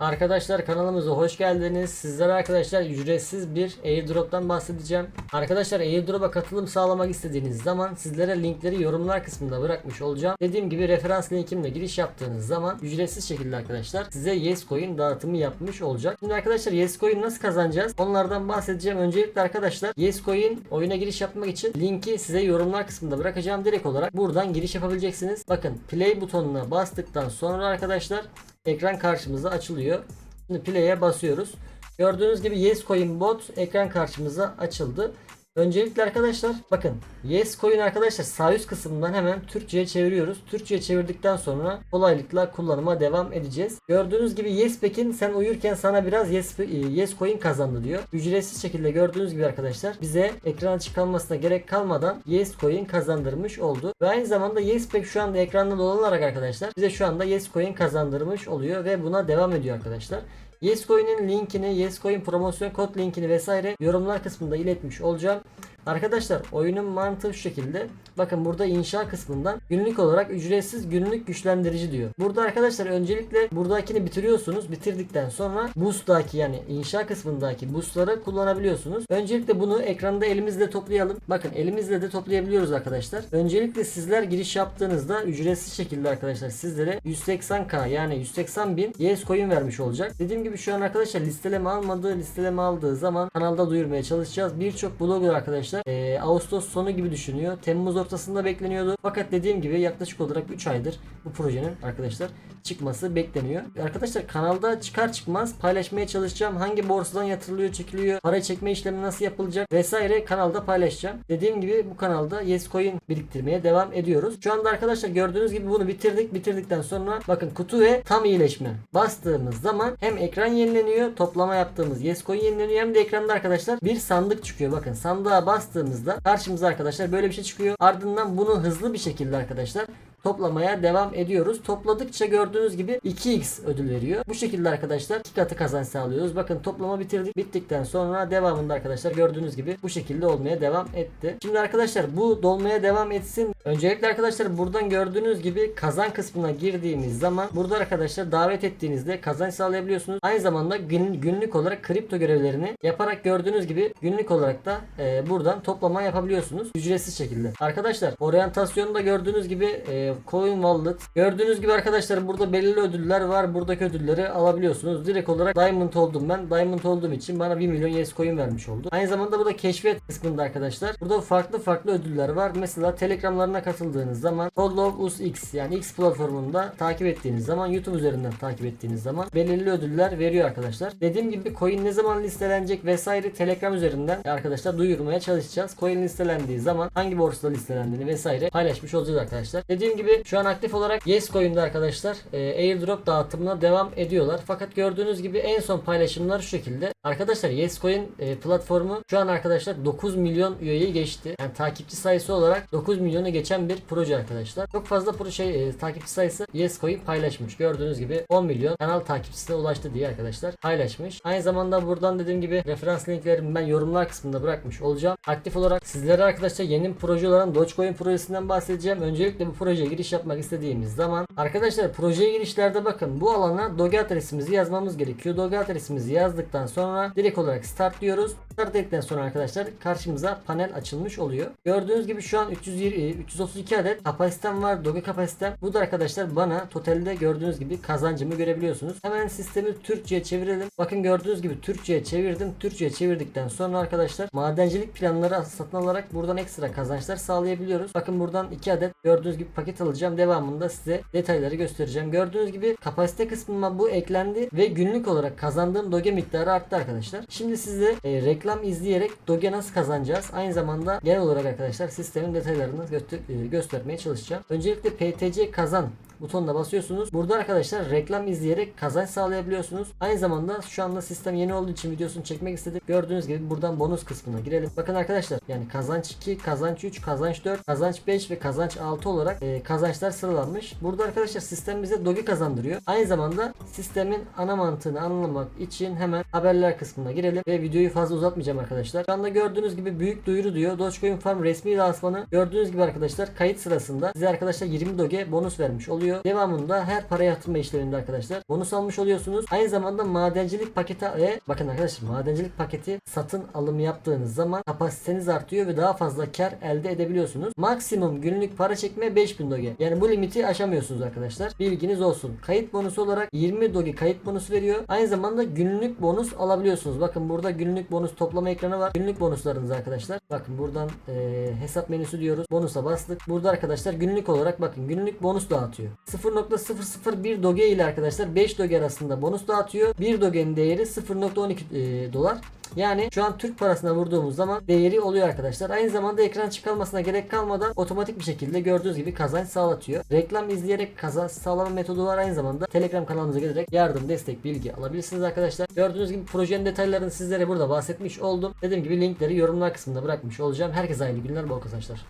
Arkadaşlar kanalımıza hoş geldiniz. Sizlere arkadaşlar ücretsiz bir airdrop'tan bahsedeceğim. Arkadaşlar airdrop'a katılım sağlamak istediğiniz zaman sizlere linkleri yorumlar kısmında bırakmış olacağım. Dediğim gibi referans linkimle giriş yaptığınız zaman ücretsiz şekilde arkadaşlar size Yescoin dağıtımı yapmış olacak. Şimdi arkadaşlar Yescoin nasıl kazanacağız? Onlardan bahsedeceğim. Öncelikle arkadaşlar Yescoin oyuna giriş yapmak için linki size yorumlar kısmında bırakacağım. Direkt olarak buradan giriş yapabileceksiniz. Bakın play butonuna bastıktan sonra arkadaşlar ekran karşımıza açılıyor. Şimdi play'e basıyoruz. Gördüğünüz gibi Yescoin bot ekran karşımıza açıldı. Öncelikle arkadaşlar bakın Yescoin arkadaşlar sağ üst kısmından hemen Türkçe'ye çeviriyoruz. Türkçe'ye çevirdikten sonra kolaylıkla kullanıma devam edeceğiz. Gördüğünüz gibi Yespek'in sen uyurken sana biraz Yes, Yescoin kazandı diyor. Ücretsiz şekilde gördüğünüz gibi arkadaşlar bize ekrana çıkarmasına gerek kalmadan Yescoin kazandırmış oldu. Ve aynı zamanda Yespek şu anda ekranda dolanarak arkadaşlar bize şu anda Yescoin kazandırmış oluyor ve buna devam ediyor arkadaşlar. Yescoin'in linkini, Yescoin promosyon kod linkini vesaire yorumlar kısmında iletmiş olacağım. Arkadaşlar oyunun mantığı şu şekilde. Bakın burada inşa kısmından günlük olarak ücretsiz günlük güçlendirici diyor. Burada arkadaşlar öncelikle buradakini bitiriyorsunuz. Bitirdikten sonra boost'daki yani inşa kısmındaki boost'ları kullanabiliyorsunuz. Öncelikle bunu ekranda elimizle toplayalım. Bakın elimizle de toplayabiliyoruz arkadaşlar. Öncelikle sizler giriş yaptığınızda ücretsiz şekilde arkadaşlar sizlere 180k yani 180 bin yes coin vermiş olacak. Dediğim gibi şu an arkadaşlar listeleme almadığı listeleme aldığı zaman kanalda duyurmaya çalışacağız. Birçok blogger arkadaşlar e, Ağustos sonu gibi düşünüyor. Temmuz ortasında bekleniyordu. Fakat dediğim gibi yaklaşık olarak 3 aydır bu projenin arkadaşlar çıkması bekleniyor. Arkadaşlar kanalda çıkar çıkmaz paylaşmaya çalışacağım. Hangi borsadan yatırılıyor, çekiliyor, para çekme işlemi nasıl yapılacak vesaire kanalda paylaşacağım. Dediğim gibi bu kanalda Yescoin biriktirmeye devam ediyoruz. Şu anda arkadaşlar gördüğünüz gibi bunu bitirdik. Bitirdikten sonra bakın kutu ve tam iyileşme bastığımız zaman hem ekran yenileniyor, toplama yaptığımız Yescoin yenileniyor hem de ekranda arkadaşlar bir sandık çıkıyor. Bakın sandığa bastığımızda karşımıza arkadaşlar böyle bir şey çıkıyor. Ardından bunu hızlı bir şekilde arkadaşlar toplamaya devam ediyoruz. Topladıkça gördüğünüz gibi 2x ödül veriyor. Bu şekilde arkadaşlar iki katı kazanç sağlıyoruz. Bakın toplama bitirdik. Bittikten sonra devamında arkadaşlar gördüğünüz gibi bu şekilde olmaya devam etti. Şimdi arkadaşlar bu dolmaya devam etsin. Öncelikle arkadaşlar buradan gördüğünüz gibi kazan kısmına girdiğimiz zaman burada arkadaşlar davet ettiğinizde kazanç sağlayabiliyorsunuz. Aynı zamanda gün, günlük olarak kripto görevlerini yaparak gördüğünüz gibi günlük olarak da e, buradan toplama yapabiliyorsunuz. Ücretsiz şekilde. Arkadaşlar oryantasyonda gördüğünüz gibi e, Coin Wallet. Gördüğünüz gibi arkadaşlar burada belirli ödüller var. Buradaki ödülleri alabiliyorsunuz. Direkt olarak Diamond oldum ben. Diamond olduğum için bana 1 milyon Yes Coin vermiş oldu. Aynı zamanda burada keşfet kısmında arkadaşlar. Burada farklı farklı ödüller var. Mesela Telegramlarına katıldığınız zaman Follow Us X yani X platformunda takip ettiğiniz zaman YouTube üzerinden takip ettiğiniz zaman belirli ödüller veriyor arkadaşlar. Dediğim gibi coin ne zaman listelenecek vesaire Telegram üzerinden arkadaşlar duyurmaya çalışacağız. Coin listelendiği zaman hangi borsada listelendiğini vesaire paylaşmış olacağız arkadaşlar. Dediğim gibi şu an aktif olarak Yescoin'de arkadaşlar e, airdrop dağıtımına devam ediyorlar. Fakat gördüğünüz gibi en son paylaşımlar şu şekilde. Arkadaşlar Yescoin e, platformu şu an arkadaşlar 9 milyon üyeyi geçti. Yani takipçi sayısı olarak 9 milyonu geçen bir proje arkadaşlar. Çok fazla proje e, takipçi sayısı Yescoin paylaşmış. Gördüğünüz gibi 10 milyon kanal takipçisine ulaştı diye arkadaşlar paylaşmış. Aynı zamanda buradan dediğim gibi referans linklerimi ben yorumlar kısmında bırakmış olacağım. Aktif olarak sizlere arkadaşlar yeni proje olan Dogecoin projesinden bahsedeceğim. Öncelikle bu projeye giriş yapmak istediğimiz zaman arkadaşlar projeye girişlerde bakın bu alana Doge adresimizi yazmamız gerekiyor. Doge adresimizi yazdıktan sonra direkt olarak start diyoruz. Start dedikten sonra arkadaşlar karşımıza panel açılmış oluyor. Gördüğünüz gibi şu an 320, 332 adet kapasitem var. Doge kapasitem. Bu da arkadaşlar bana totalde gördüğünüz gibi kazancımı görebiliyorsunuz. Hemen sistemi Türkçe'ye çevirelim. Bakın gördüğünüz gibi Türkçe'ye çevirdim. Türkçe'ye çevirdikten sonra arkadaşlar madencilik planları satın alarak buradan ekstra kazançlar sağlayabiliyoruz. Bakın buradan 2 adet gördüğünüz gibi paket alacağım. Devamında size detayları göstereceğim. Gördüğünüz gibi kapasite kısmıma bu eklendi ve günlük olarak kazandığım doge miktarı arttı arkadaşlar. Şimdi size e, reklam izleyerek doge nasıl kazanacağız? Aynı zamanda genel olarak arkadaşlar sistemin detaylarını e, göstermeye çalışacağım. Öncelikle PTC kazan butonuna basıyorsunuz. Burada arkadaşlar reklam izleyerek kazanç sağlayabiliyorsunuz. Aynı zamanda şu anda sistem yeni olduğu için videosunu çekmek istedim. Gördüğünüz gibi buradan bonus kısmına girelim. Bakın arkadaşlar yani kazanç 2, kazanç 3, kazanç 4, kazanç 5 ve kazanç 6 olarak e, kazançlar sıralanmış. Burada arkadaşlar sistem bize dogi kazandırıyor. Aynı zamanda sistemin ana mantığını anlamak için hemen haberler kısmına girelim ve videoyu fazla uzatmayacağım arkadaşlar. Şu anda gördüğünüz gibi büyük duyuru diyor. Dogecoin Farm resmi lansmanı gördüğünüz gibi arkadaşlar kayıt sırasında size arkadaşlar 20 doge bonus vermiş oluyor. Veriyor. Devamında her para yatırma işleminde arkadaşlar bonus almış oluyorsunuz. Aynı zamanda madencilik paketi ve bakın arkadaşlar madencilik paketi satın alımı yaptığınız zaman kapasiteniz artıyor ve daha fazla kar elde edebiliyorsunuz. Maksimum günlük para çekme 5000 doge. Yani bu limiti aşamıyorsunuz arkadaşlar. Bilginiz olsun. Kayıt bonusu olarak 20 doge kayıt bonusu veriyor. Aynı zamanda günlük bonus alabiliyorsunuz. Bakın burada günlük bonus toplama ekranı var. Günlük bonuslarınız arkadaşlar. Bakın buradan e, hesap menüsü diyoruz. Bonusa bastık. Burada arkadaşlar günlük olarak bakın günlük bonus dağıtıyor. 0.001 doge ile arkadaşlar 5 doge arasında bonus dağıtıyor. 1 dogenin değeri 0.12 e, dolar. Yani şu an Türk parasına vurduğumuz zaman değeri oluyor arkadaşlar. Aynı zamanda ekran çıkarmasına gerek kalmadan otomatik bir şekilde gördüğünüz gibi kazanç sağlatıyor. Reklam izleyerek kazanç sağlama metodu var aynı zamanda. Telegram kanalımıza gelerek yardım, destek, bilgi alabilirsiniz arkadaşlar. Gördüğünüz gibi projenin detaylarını sizlere burada bahsetmiş oldum. Dediğim gibi linkleri yorumlar kısmında bırakmış olacağım. Herkese hayırlı günler, bol kazançlar.